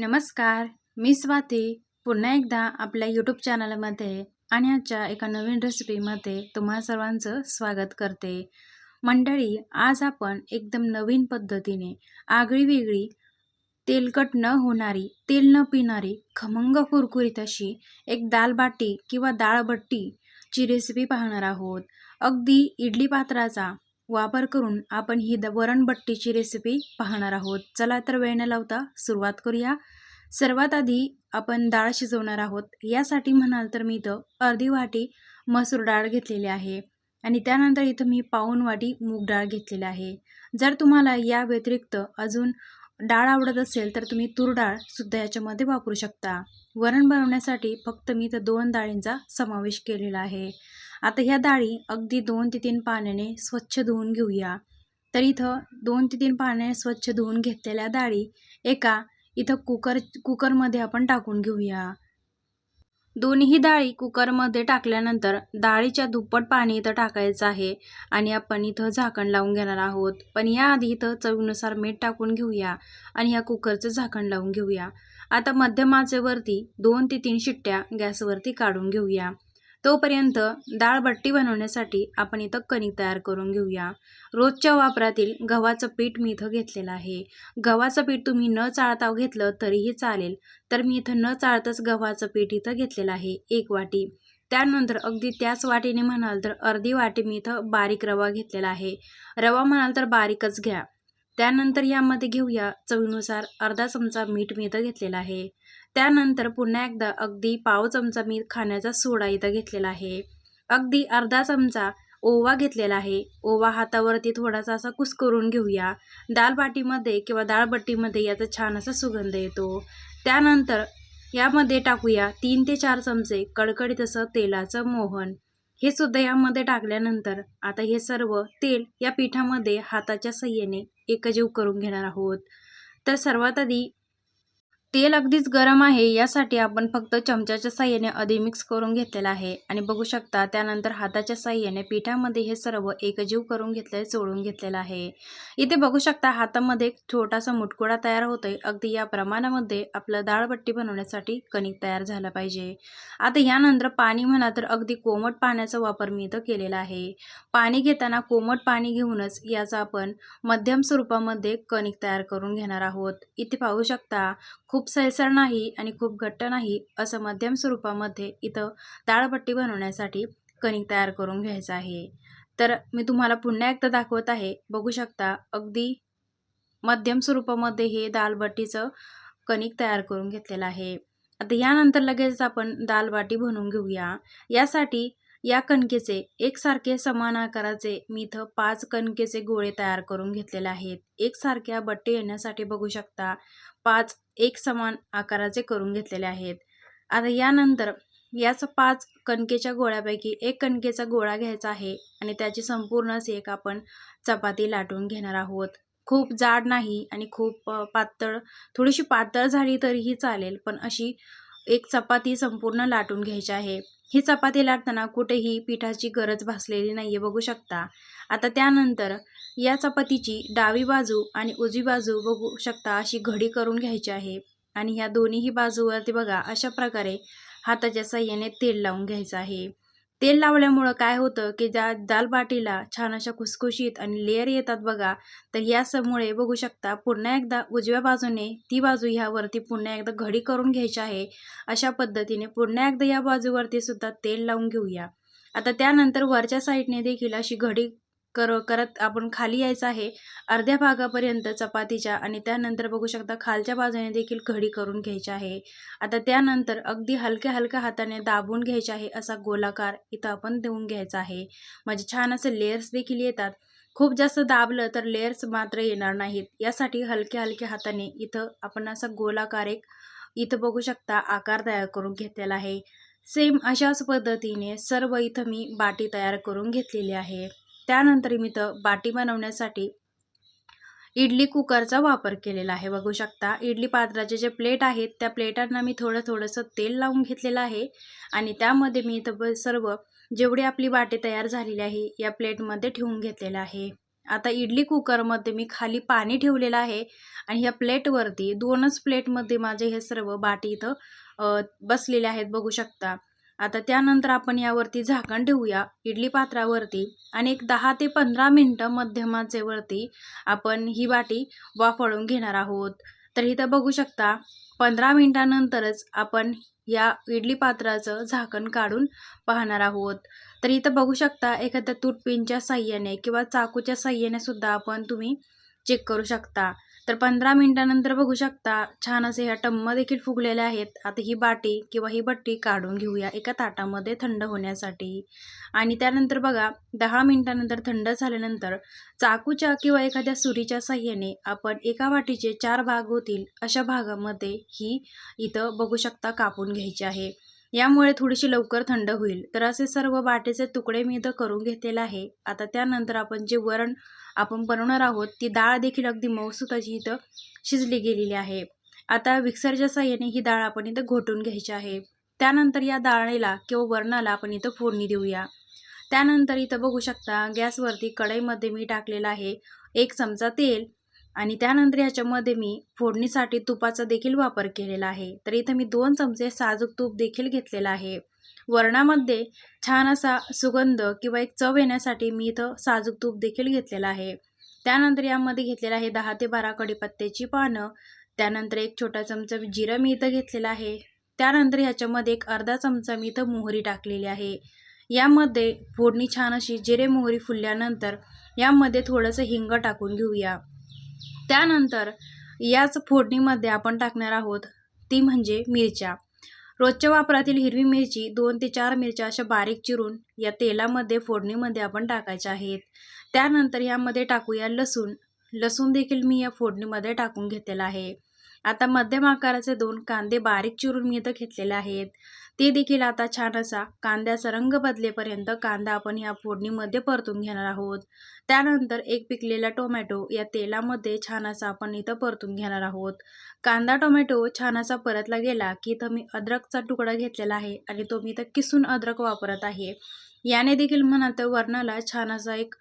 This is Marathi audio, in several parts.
नमस्कार मी स्वाती. पुन्हा एकदा आपल्या यूट्यूब चॅनलमध्ये आणि आजच्या एका नवीन रेसिपीमध्ये तुम्हा सर्वांचं स्वागत करते. मंडळी आज आपण एकदम नवीन पद्धतीने आगळी वेगळी तेलकट न होणारी तेल न पिणारी खमंग कुरकुरीत अशी एक दालबाटी किंवा दाळबट्टीची रेसिपी पाहणार आहोत. अगदी इडली पात्राचा वापर करून आपण ही द वरणबट्टीची रेसिपी पाहणार आहोत. चला तर वेळ न लावता सुरुवात करूया. सर्वात आधी आपण डाळ शिजवणार आहोत. यासाठी म्हणाल तर मी इथं अर्धी वाटी मसूर डाळ घेतलेली आहे आणि त्यानंतर इथं मी पाऊन वाटी मूग डाळ घेतलेली आहे. जर तुम्हाला या व्यतिरिक्त अजून डाळ आवडत असेल तर तुम्ही तूर डाळसुद्धा याच्यामध्ये वापरू शकता. वरण बनवण्यासाठी फक्त मी इथं दोन डाळींचा समावेश केलेला आहे. आता ह्या डाळी अगदी दोन ते तीन पाण्याने स्वच्छ धुवून घेऊया. तर इथं दोन ते तीन पाण्याने स्वच्छ धुवून घेतलेल्या डाळी एका इथं कुकर कुकरमध्ये आपण टाकून घेऊया. दोन्ही डाळी कुकरमध्ये टाकल्यानंतर डाळीच्या दुप्पट पाणी इथं टाकायचं आहे आणि आपण इथं झाकण लावून घेणार आहोत. पण याआधी इथं चवीनुसार मीठ टाकून घेऊया आणि ह्या कुकरचं झाकण लावून घेऊया. आता मध्यम आचेवरती दोन ते तीन शिट्ट्या गॅसवरती काढून घेऊया. तोपर्यंत डाळ बट्टी बनवण्यासाठी आपण इथं कणिक तयार करून घेऊया. रोजच्या वापरातील गव्हाचं पीठ मी इथं घेतलेलं आहे. गव्हाचं पीठ तुम्ही न चाळता घेतलं तरीही चालेल. तर मी इथं न चाळतच गव्हाचं पीठ इथं घेतलेलं आहे एक वाटी. त्यानंतर अगदी त्याच वाटीने म्हणाल तर अर्धी वाटी मी इथं बारीक रवा घेतलेला आहे. रवा म्हणाल तर बारीकच घ्या. त्यानंतर यामध्ये घेऊया चवीनुसार अर्धा चमचा मीठ मी इथं घेतलेला आहे. त्यानंतर पुन्हा एकदा अगदी पाव चमचा मी खाण्याचा सोडा इथं घेतलेला आहे. अगदी अर्धा चमचा ओवा घेतलेला आहे. ओवा हातावरती थोडासा असा कुसकरून घेऊया. दालबाटीमध्ये किंवा दाळबट्टीमध्ये याचा छान असा सुगंध येतो. त्यानंतर यामध्ये टाकूया तीन ते चार चमचे कडकडीत असं तेलाचं मोहन. हे सुद्धा यामध्ये टाकल्यानंतर आता हे सर्व तेल या पिठामध्ये हाताच्या सहाय्याने एकजीव करून घेणार आहोत. तर सर्वात आधी तेल अगदीच गरम आहे यासाठी आपण फक्त चमच्याच्या साह्याने आधी मिक्स करून घेतलेलं आहे. आणि बघू शकता त्यानंतर हाताच्या साह्याने पिठामध्ये हे सर्व एकजीव करून घेतले चोळून घेतलेलं आहे. इथे बघू शकता हातामध्ये एक छोटासा मुटकुडा तयार होतोय. अगदी या प्रमाणामध्ये आपलं दाळबट्टी बनवण्यासाठी कणिक तयार झाला पाहिजे. आता यानंतर पाणी म्हणा तर अगदी कोमट पाण्याचा वापर मी इथं केलेला आहे. पाणी घेताना कोमट पाणी घेऊनच याचा आपण मध्यम स्वरूपामध्ये कणिक तयार करून घेणार आहोत. इथे पाहू शकता खूप खूप सैसर नाही आणि खूप घट्ट नाही असं मध्यम स्वरूपामध्ये इथं डाळपट्टी बनवण्यासाठी कणिक तयार करून घ्यायचं आहे. तर मी तुम्हाला पुन्हा एकदा दाखवत आहे. बघू शकता अगदी मध्यम स्वरूपामध्ये हे दालबट्टीचं कणिक तयार करून घेतलेलं आहे. आता यानंतर लगेच आपण दालबाटी बनवून घेऊया. यासाठी या कणकेचे एकसारखे समान आकाराचे मी इथं पाच कणकेचे गोळे तयार करून घेतलेले आहेत. एकसारख्या बट्टे येण्यासाठी बघू शकता पाच एक समान आकाराचे करून घेतलेले आहेत. आता यानंतर याच पाच कणकेच्या गोळ्यापैकी एक कणकेचा गोळा घ्यायचा आहे आणि त्याची संपूर्णच एक आपण चपाती लाटून घेणार आहोत. खूप जाड नाही आणि खूप पातळ थोडीशी पातळ झाली तरीही चालेल पण अशी एक चपाती संपूर्ण लाटून घ्यायची आहे. ही चपाती लाटताना कुठेही पिठाची गरज भासलेली नाही आहे बघू शकता. आता त्यानंतर या चपातीची डावी बाजू आणि उजवी बाजू बघू शकता अशी घडी करून घ्यायची आहे. आणि ह्या दोन्हीही बाजूवरती बघा अशा प्रकारे हाताच्या साह्याने तेल लावून घ्यायचं आहे. तेल लावल्यामुळं काय होतं की ज्या दालबाटीला छान अशा खुसखुशीत आणि लेअर येतात बघा तर यासमुळे बघू शकता पुन्हा एकदा उजव्या बाजूने ती बाजू ह्यावरती पुन्हा एकदा घडी करून घ्यायची आहे. अशा पद्धतीने पुन्हा एकदा या बाजूवरती सुद्धा तेल लावून घेऊया. आता त्यानंतर वरच्या साईडने देखील अशी घडी कर करत आपण खाली यायचं आहे. अर्ध्या भागापर्यंत चपातीच्या आणि त्यानंतर बघू शकता खालच्या बाजूने देखील घडी करून घ्यायची आहे. आता त्यानंतर अगदी हलक्या हलक्या हाताने दाबून घ्यायचे आहे असा गोलाकार इथं आपण देऊन घ्यायचा आहे. म्हणजे छान असे लेयर्स देखील येतात. खूप जास्त दाबलं तर लेयर्स मात्र येणार नाहीत. यासाठी हलक्या हलक्या हाताने इथं आपण असा गोलाकार एक इथं बघू शकता आकार तयार करून घेतलेला आहे. सेम अशाच पद्धतीने सर्व इथं मी बाटी तयार करून घेतलेली आहे. त्यानंतर मी तर बाटी बनवण्यासाठी इडली कुकरचा वापर केलेला आहे. बघू शकता इडली पात्राचे जे प्लेट आहेत त्या प्लेटांना मी थोडं थोडंसं तेल लावून घेतलेलं आहे आणि त्यामध्ये मी इथं सर्व जेवढी आपली बाटी तयार झालेली आहे या प्लेटमध्ये ठेवून घेतलेलं आहे. आता इडली कुकरमध्ये मी खाली पाणी ठेवलेलं आहे आणि ह्या प्लेटवरती दोनच प्लेटमध्ये माझे हे सर्व बाटी इथं बसलेले आहेत. बघू शकता आता त्यानंतर आपण यावरती झाकण ठेवूया. इडली पात्रावरती आणि एक दहा ते पंधरा मिनटं मध्यमाचेवरती आपण ही बाटी वाफळून घेणार आहोत. तर इथं बघू शकता पंधरा मिनटानंतरच आपण या इडली पात्राचं झाकण काढून पाहणार आहोत. तर इथं बघू शकता एखाद्या तुटपिनच्या साह्याने किंवा चाकूच्या साह्याने सुद्धा आपण तुम्ही चेक करू शकता. तर पंधरा मिनटानंतर बघू शकता छान असे ह्या टम्म देखील फुगलेल्या आहेत. आता ही बाटी किंवा ही बट्टी काढून घेऊया एका ताटामध्ये थंड होण्यासाठी. आणि त्यानंतर बघा दहा मिनटानंतर थंड झाल्यानंतर चाकूच्या किंवा एखाद्या सुरीच्या साह्याने आपण एका वाटीचे चार भाग होतील अशा भागामध्ये ही इथं बघू शकता कापून घ्यायची आहे. यामुळे थोडीशी लवकर थंड होईल. तर असे सर्व बाटेचे तुकडे मी इथं करून घेतलेले आहे. आता त्यानंतर आपण जे वरण आपण बनवणार आहोत ती डाळ देखील अगदी मऊसूत इथं शिजली गेलेली आहे. आता मिक्सरच्या साह्याने ही डाळ आपण इथं घोटून घ्यायची आहे. त्यानंतर या डाळीला किंवा वरणाला आपण इथं फोडणी देऊया. त्यानंतर इथं बघू शकता गॅसवरती कढईमध्ये मी टाकलेलं आहे एक चमचा तेल आणि त्यानंतर ह्याच्यामध्ये मी फोडणीसाठी तुपाचा देखील वापर केलेला आहे. तर इथं मी दोन चमचे साजूक तूप देखील घेतलेलं आहे. वरणामध्ये छान असा सुगंध किंवा एक चव येण्यासाठी मी इथं साजूक तूप देखील घेतलेलं आहे. त्यानंतर यामध्ये घेतलेलं आहे दहा ते बारा कडीपत्त्याची पानं. त्यानंतर एक छोटा चमचा जिरं मी इथं घेतलेलं आहे. त्यानंतर ह्याच्यामध्ये एक अर्धा चमचा मी इथं मोहरी टाकलेली आहे. यामध्ये फोडणी छान अशी जिरे मोहरी फुलल्यानंतर यामध्ये थोडंसं हिंग टाकून घेऊया. त्यानंतर याच फोडणीमध्ये आपण टाकणार आहोत ती म्हणजे मिरच्या. रोजच्या वापरातील हिरवी मिरची दोन ते चार मिरच्या अशा बारीक चिरून या तेलामध्ये फोडणीमध्ये आपण टाकायच्या आहेत. त्यानंतर यामध्ये टाकूया लसूण. लसूण देखील मी या फोडणीमध्ये टाकून घेतलेला आहे. आता मध्यम आकाराचे दोन कांदे बारीक चिरून मी इथं घेतलेले आहेत. ते देखील आता छान असा कांद्याचा रंग बदलेपर्यंत कांदा आपण या फोडणीमध्ये परतून घेणार आहोत. त्यानंतर एक पिकलेला टोमॅटो या तेलामध्ये छान असा आपण इथं परतून घेणार आहोत. कांदा टोमॅटो छान असा परतला गेला की इथं मी अद्रकचा तुकडा घेतलेला आहे आणि तो मी इथं किसून अद्रक वापरत आहे. याने देखील म्हणाल तर वर्णाला छान असा एक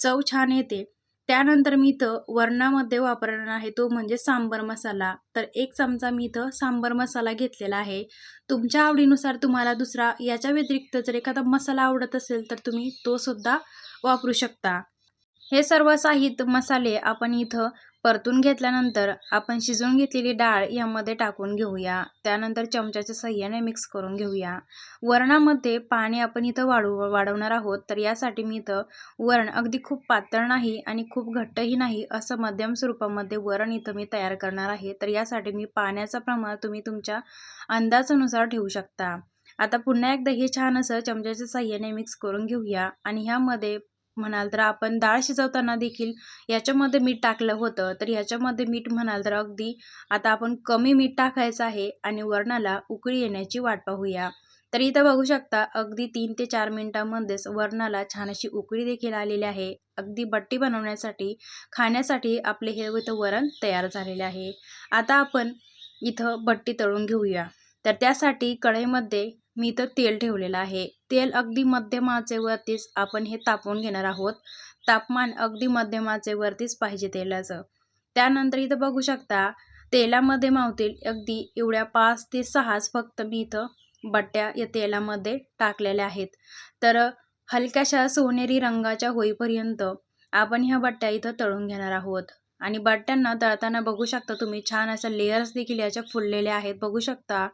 चव छान येते. त्यानंतर मी इथं वरणामध्ये वापरणार आहे तो म्हणजे सांबर मसाला. तर एक चमचा मी इथं सांबर मसाला घेतलेला आहे. तुमच्या आवडीनुसार तुम्हाला दुसरा याच्या व्यतिरिक्त जर एखादा मसाला आवडत असेल तर तुम्ही तो सुद्धा वापरू शकता. हे सर्व साहित्य मसाले आपण इथं परतून घेतल्यानंतर आपण शिजवून घेतलेली डाळ यामध्ये टाकून घेऊया. त्यानंतर चमच्याच्या सहाय्याने मिक्स करून घेऊया. वरणामध्ये पाणी आपण इथं वाढू वाढवणार आहोत तर यासाठी मी इथं वरण अगदी खूप पातळ नाही आणि खूप घट्टही नाही असं मध्यम स्वरूपामध्ये वरण इथं मी तयार करणार आहे. तर यासाठी मी पाण्याचं प्रमाण तुम्ही तुमच्या अंदाजानुसार ठेवू शकता. आता पुन्हा एकदा हे छान असं चमच्याच्या साह्याने मिक्स करून घेऊया आणि ह्यामध्ये म्हणाल तर आपण डाळ शिजवताना देखील याच्यामध्ये मीठ टाकलं होतं. तर ह्याच्यामध्ये मीठ म्हणाल तर अगदी आता आपण कमी मीठ टाकायचं आहे आणि वरणाला उकळी येण्याची वाट पाहूया. तर इथं बघू शकता अगदी तीन ते चार मिनिटांमध्येच वरणाला छान अशी उकळी देखील आलेली आहे. अगदी बट्टी बनवण्यासाठी खाण्यासाठी आपले हे इथं वरण तयार झालेले आहे. आता आपण इथं बट्टी तळून घेऊया. तर त्यासाठी कढईमध्ये मी इथं तेल ठेवलेलं आहे. तेल अगदी मध्यम आचेवरतीच आपण हे तापवून घेणार आहोत. तापमान अगदी मध्यम आचेवरतीच पाहिजे तेलाचं. त्यानंतर इथं बघू शकता तेलामध्ये मावतील अगदी एवढ्या पाच ते सहाच फक्त मी इथं बट्ट्या या तेलामध्ये टाकलेल्या आहेत. तर हलक्याशा सोनेरी रंगाच्या होईपर्यंत आपण ह्या बट्ट्या इथं तळून घेणार आहोत. आणि बट्ट्यांना तळताना बघू शकता तुम्ही छान असं लेयर्स देखील याच्या फुललेल्या आहेत. बघू शकता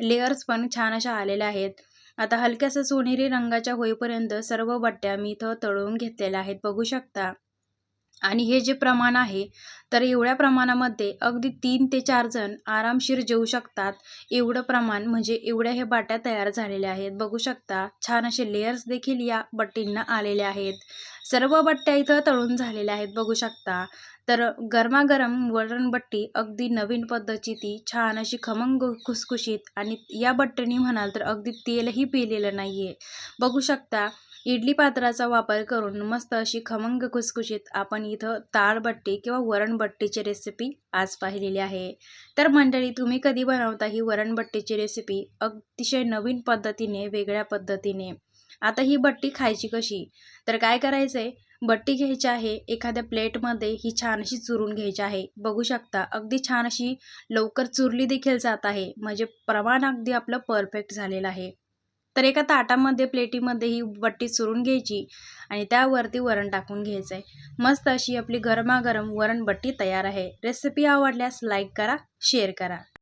लेयर्स पण छान अशा आलेल्या आहेत. आता हलक्यासा सोनेरी रंगाच्या होईपर्यंत सर्व बट्ट्या मी इथं तळून घेतलेल्या आहेत. बघू शकता. आणि हे जे प्रमाण आहे तर एवढ्या प्रमाणामध्ये अगदी तीन ते चार जण आरामशीर जेवू शकतात. एवढं प्रमाण म्हणजे एवढ्या हे बाट्या तयार झालेल्या आहेत. बघू शकता छान असे लेयर्स देखील या बट्टींना आलेले आहेत. सर्व बट्ट्या इथं तळून झालेल्या आहेत बघू शकता. तर गरमागरम वरणबट्टी अगदी नवीन पद्धतीची छान अशी खमंग खुसखुशीत आणि या बट्टीने म्हणाल तर अगदी तेलही पिलेलं नाही आहे बघू शकता इडली पात्राचा वापर करून मस्त अशी खमंग खुसखुशीत आपण इथं ताळबट्टी किंवा वरणबट्टीची रेसिपी आज पाहिलेली आहे. तर मंडळी तुम्ही कधी बनवता ही वरणबट्टीची रेसिपी अतिशय नवीन पद्धतीने वेगळ्या पद्धतीने. आता ही बट्टी खायची कशी? तर काय करायचं आहे बट्टी घ्यायची आहे एखाद्या प्लेटमध्ये ही छान अशी चुरून घ्यायची आहे. बघू शकता अगदी छान अशी लवकर चुरली देखील जात आहे. म्हणजे प्रमाण अगदी आपलं परफेक्ट झालेलं आहे. तर एका ताटामध्ये प्लेटीमध्ये ही बट्टी चुरून घ्यायची आणि त्यावरती वरण टाकून घ्यायचं आहे मस्त अशी आपली गरमागरम वरण बट्टी तयार आहे. रेसिपी आवडल्यास लाईक करा शेअर करा.